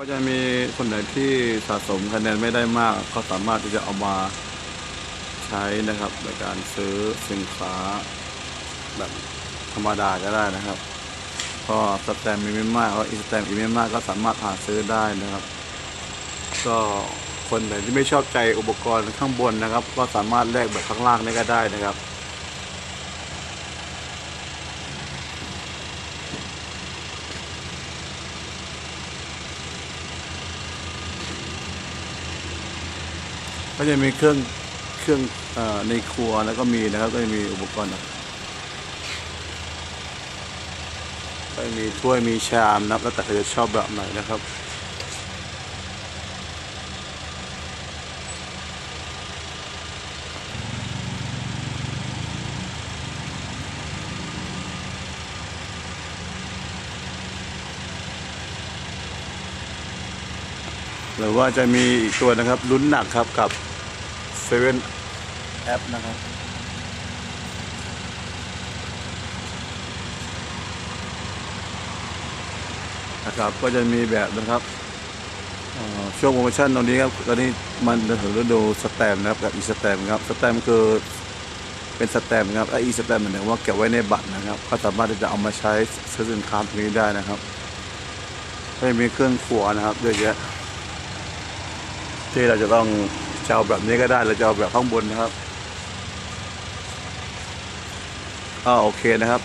ก็จะมีคนไหนที่สะสมคะแนนไม่ได้มาก ก็สามารถที่จะเอามาใช้นะครับในการซื้อสินค้าแบบธรรมดาก็ได้นะครับก็สแตมป์มีไม่มากก็อีสแตมป์อีไม่มากก็สามารถหาซื้อได้นะครับ ก็คนไหนที่ไม่ชอบใจอุปกรณ์ข้างบนนะครับ ก็สามารถแลกแบบข้างล่างนี่ก็ได้นะครับ ก็จะมีเครื่องเครื่องอในครัวแล้วก็มีนะครับ ก็จะมีอุปกรณ์ก็มีถ้วยมีชามนะครับแล้วแต่ใครจะชอบแบบไหนนะครับหรือว่าจะมีอีกตัวนะครับลุ้นหนักครับกับ เซเว่นแอปนะครับ นะครับก็จะมีแบบนะครับเอ่อช่วงโปรโมชั่นตรงนี้ครับตอนนี้มันถึงฤดูสแตมป์นะครับกับอีสแตมป์ครับสแตมป์คือเป็นสแตมป์ครับไออีสแตมป์หมายถึงว่าเก็บไว้ในบัตรนะครับก็สามารถที่จะเอามาใช้ซื้อสินค้าตรงนี้ได้นะครับก็จะมีเครื่องครัวนะครับเยอะแยะที่เราจะต้อง จะเอาแบบนี้ก็ได้เราจะเอาแบบข้างบนนะครับอ่าโอเคนะครับ